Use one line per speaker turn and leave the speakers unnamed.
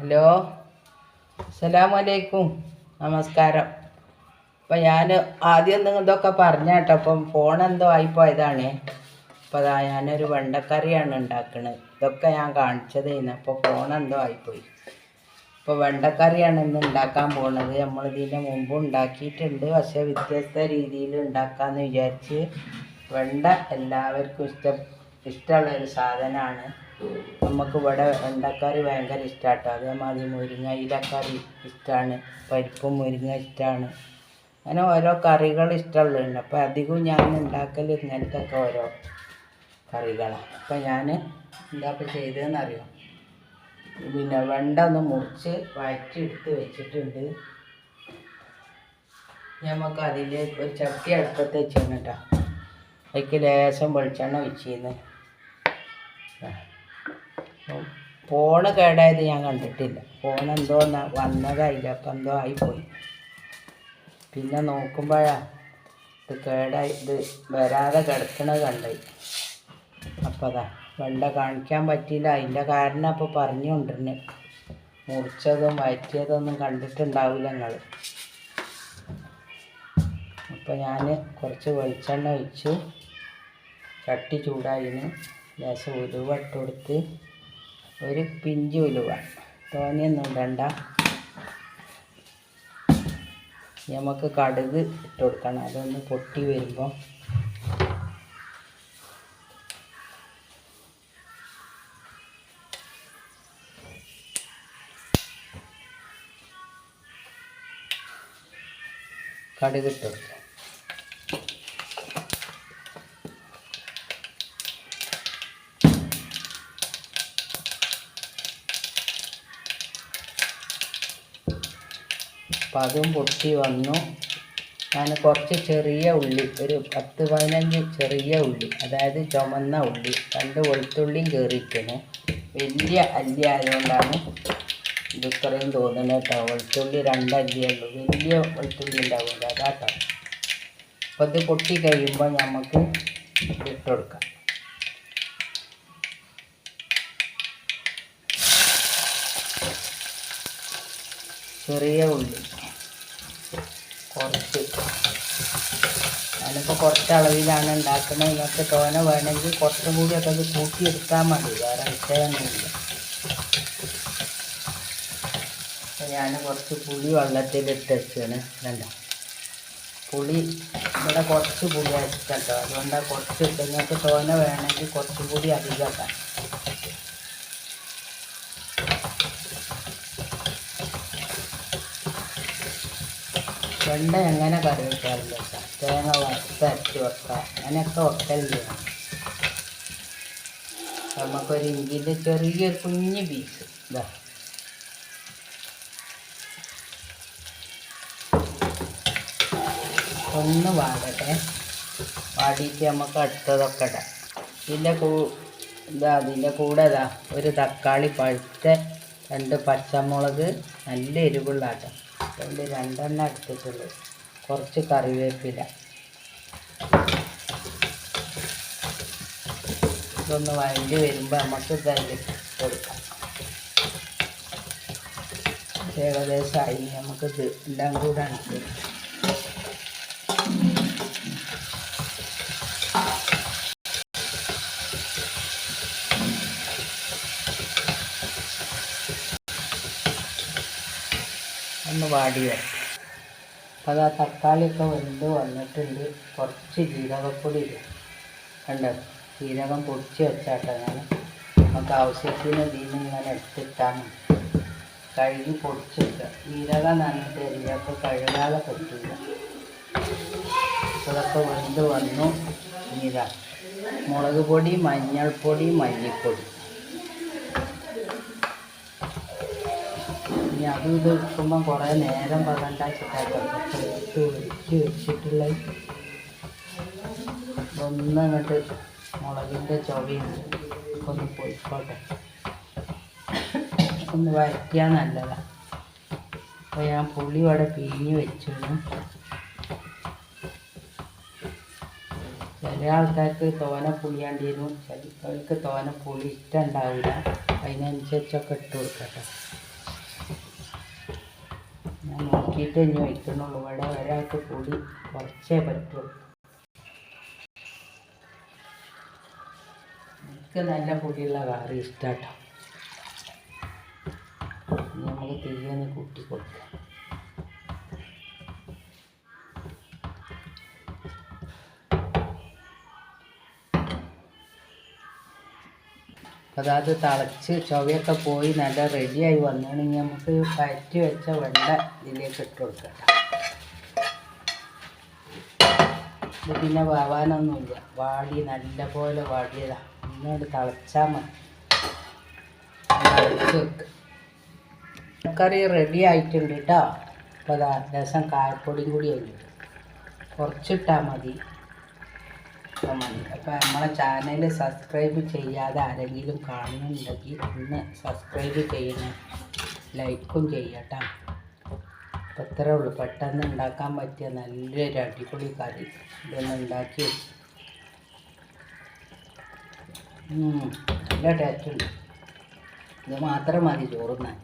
Hello. അസ്സലാമലൈക്കും. നമസ്കാരം. അപ്പം ഞാൻ ആദ്യം ഇതൊക്കെ പറഞ്ഞ കേട്ടോ. അപ്പം ഫോൺ എന്തോ ആയിപ്പോയതാണ്. അപ്പോൾ അതാ ഞാനൊരു വെണ്ടക്കറിയാണ് ഉണ്ടാക്കുന്നത് ഇതൊക്കെ ഞാൻ കാണിച്ചതേന്ന്. അപ്പോൾ ഫോൺ എന്തോ ആയിപ്പോയി. അപ്പോൾ വെണ്ടക്കറിയാണ് ഇന്ന് ഉണ്ടാക്കാൻ പോണത്. നമ്മൾ ഇതിന്റെ മുമ്പ് ഉണ്ടാക്കിയിട്ടുണ്ട്. പക്ഷേ വ്യത്യസ്ത രീതിയിൽ ഉണ്ടാക്കാമെന്ന് വിചാരിച്ച് വെണ്ട എല്ലാവർക്കും ഇഷ്ടം ഇഷ്ടമുള്ളൊരു സാധനമാണ്. നമുക്ക് ഇവിടെ വെണ്ടക്കറി ഭയങ്കര ഇഷ്ടമാട്ടോ അതേമാതിരി മുരിങ്ങ ഇലക്കറി ഇഷ്ടമാണ് പരിപ്പും മുരിങ്ങ ഇഷ്ടമാണ് അങ്ങനെ ഓരോ കറികൾ ഇഷ്ടമുള്ളതുണ്ട്. അപ്പോൾ അധികവും ഞാൻ ഉണ്ടാക്കൽ ഇങ്ങനത്തെ ഒക്കെ ഓരോ കറികളാണ്. അപ്പോൾ ഞാൻ എന്താ ഇപ്പോൾ ചെയ്തതെന്നറിയോ? പിന്നെ വെണ്ട ഒന്ന് മുറിച്ച് വഴറ്റിയെടുത്ത് വെച്ചിട്ടുണ്ട്. നമുക്ക് അതിലേക്ക് ഒരു ചട്ടി അടുപ്പത്ത് വെച്ചിരുന്നു കേട്ടോ. അതിലേക്ക് ലേശം വെളിച്ചെണ്ണ ഒഴിച്ചിരുന്ന്. ഫോണ് കേടായത് ഞാൻ കണ്ടിട്ടില്ല. ഫോൺ എന്തോ വന്നതായില്ല അപ്പം എന്തോ ആയിപ്പോയി. പിന്നെ നോക്കുമ്പോഴാ ഇത് കേടായി ഇത് വരാതെ കിടക്കണത് കണ്ടായി അപ്പോൾ അതാ വെണ്ട കാണിക്കാൻ പറ്റിയില്ല. അതിന്റെ കാരണം അപ്പോൾ പറഞ്ഞുകൊണ്ടിരുന്നു മുറിച്ചതും വയറ്റിയതൊന്നും കണ്ടിട്ടുണ്ടാവില്ല നിങ്ങൾ അപ്പോൾ ഞാൻ കുറച്ച് വെളിച്ചെണ്ണ ഒഴിച്ചു ചട്ടി ചൂടായിന് ലേശം കൊടുത്ത് ഒരു പിഞ്ച് ഉലുവ. തോനെയൊന്നും വേണ്ട. നമുക്ക് കടുക് ഇട്ട് കൊടുക്കണം. അതൊന്ന് പൊട്ടി വരുമ്പോൾ കടുക് ഇട്ട് കൊടുക്കുക അപ്പം അതും പൊട്ടി വന്നു. ഞാൻ കുറച്ച് ചെറിയ ഉള്ളി ഒരു പത്ത് പതിനഞ്ച് ചെറിയ ഉള്ളി അതായത് ചുമന്ന ഉള്ളി രണ്ട് വെളുത്തുള്ളിയും കയറിയിരിക്കുന്നു വലിയ അല്ലി ആയതുകൊണ്ടാണ് ഇത് ഇത്രയും തോന്നുന്നത് കേട്ടോ. വെളുത്തുള്ളി രണ്ടല്ലേ ഉള്ളൂ. വലിയ വെളുത്തുള്ളി ഉണ്ടാവില്ല. അതാട്ടോ അപ്പോൾ ഇത് പൊട്ടി കഴിയുമ്പോൾ നമുക്ക് ഇട്ട് കൊടുക്കാം. ചെറിയ ഉള്ളി. കുറച്ച്. ഞാനിപ്പോൾ കുറച്ച് അളവിലാണ് ഉണ്ടാക്കുന്നത്. ഇങ്ങനത്തെ തോന വേണമെങ്കിൽ കുറച്ചും കൂടിയൊക്കെ അത് കൂട്ടിയെടുത്താൽ മതി. വേറെ വിഷയമൊന്നുമില്ല ഞാൻ കുറച്ച് പുളി വെള്ളത്തിലിട്ട് വെച്ചാണ്. കണ്ട പുളി ഇവിടെ കുറച്ച് പുളി അരിക്കട്ടോ അതുകൊണ്ടാണ് കുറച്ച് നിങ്ങൾക്ക് തോന വേണമെങ്കിൽ കുറച്ചും കൂടി അധികമാക്കാം വെണ്ട എങ്ങനെ കറി വെക്കാറില്ല കേട്ടോ തേങ്ങ വറുത്തരച്ച് വെക്കുക അങ്ങനെയൊക്കെ വെക്കലില്ല നമുക്കൊരു ഇഞ്ചിന്റെ ചെറിയൊരു കുഞ്ഞ് പീസ്. ഇതാ ഒന്ന് വാടട്ടെ. വാടിയിട്ട് നമുക്ക് അടുത്തതൊക്കെ ഇടാം. ഇതിന്റെ കൂ ഇതാ അതിന്റെ കൂടെ ഇതാ ഒരു തക്കാളി പഴുത്ത രണ്ട് പച്ചമുളക് നല്ല എരിവുള്ള അതുകൊണ്ട് രണ്ടെണ്ണം എടുത്തിട്ടുള്ളൂ. കുറച്ച് കറിവേപ്പില. ഇതൊന്ന് വഴി വരുമ്പോൾ നമുക്ക് ഇതായി കൊടുക്കാം. ഏകദേശമായി നമുക്കിത് എല്ലാം കൂടെ അണിച്ച് ഒന്ന് വാടി വരും അപ്പോൾ ആ തക്കാളിയൊക്കെ വെന്ത് വന്നിട്ടുണ്ട്. കുറച്ച് ജീരകപ്പൊടി ഇടും. കണ്ടോ? ജീരകം പൊടിച്ച് വെച്ചാട്ടോ ഞാൻ നമുക്ക് ആവശ്യത്തിന് ഇതിന് ഇങ്ങനെ എടുത്തിട്ടാൽ മതി കഴുകി പൊടിച്ച് വെക്കുക ജീരകം നന്നിട്ട് എരിയൊക്കെ കഴുകാതെ പറ്റില്ല അതൊക്കെ വെന്ത് വന്നു. ഇതാ. മുളക് പൊടി മഞ്ഞൾപ്പൊടി മല്ലിപ്പൊടി. ഇനി അതും ഇത് വെക്കുമ്പം കുറേ നേരം പകണ്ടാച്ചിട്ടാട്ടോ എടുത്ത് ഒഴിച്ച് വെച്ചിട്ടുള്ള ഒന്ന് മുളകിന്റെ ചൊവയും ഒന്ന് പൊയ്ക്കോട്ടെ. ഒന്ന് വരയ്ക്കാൻ നല്ലതാണ് അപ്പോൾ ഞാൻ പുളി അവിടെ പിഴിഞ്ഞ് വെച്ചിരുന്നു ചില ആൾക്കാർക്ക് തോന പുളിയാണ്ടിരുന്നു. ചിലർക്ക് തോന പുളി ഇഷ്ടം ഉണ്ടാവില്ല. അതിനനുസരിച്ചൊക്കെ ഇട്ട് കൊടുക്കട്ടെ. നോക്കിയിട്ട് ഇനി വയ്ക്കുന്നുള്ളൂ. ഇവിടെ ഒരാൾക്ക് കൂടി കുറച്ചേ പറ്റൂ. എനിക്ക് നല്ല പൊടിയുള്ള കറി ഇഷ്ടാട്ടോ. അപ്പോൾ അത് തിളച്ച് ചുവയൊക്കെ പോയി നല്ല റെഡിയായി വന്നിട്ടുണ്ടെങ്കിൽ നമുക്ക് പറ്റി വെച്ച വെണ്ട ഇതിലേക്ക് ഇട്ട് കൊടുക്കാം ഇത് പിന്നെ വാവാനൊന്നുമില്ല. വാടി നല്ല പോലെ വാടിയതാ. ഒന്നുകൊണ്ട് തിളച്ചാൽ മതി. കറി റെഡി ആയിട്ടുണ്ട് കേട്ടോ അപ്പോൾ രസം കായപ്പൊടിയും കൂടി ഉണ്ട്. കുറച്ചിട്ടാൽ മതി. അപ്പോൾ നമ്മളെ ചാനൽ സബ്സ്ക്രൈബ് ചെയ്യാതെ ആരെങ്കിലും കാണുന്നുണ്ടെങ്കിൽ ഒന്ന് സബ്സ്ക്രൈബ് ചെയ്യണം. ലൈക്കും ചെയ്യട്ടോ അപ്പോൾ ഇത്രേ ഉള്ളൂ. പെട്ടെന്ന് ഉണ്ടാക്കാൻ പറ്റിയ നല്ലൊരു അടിപൊളി കറി ഇതൊന്ന് ഉണ്ടാക്കി നല്ല ടേസ്റ്റ് ഉണ്ട്. ഇത് മാത്രം മതി ചോറുന്നാൻ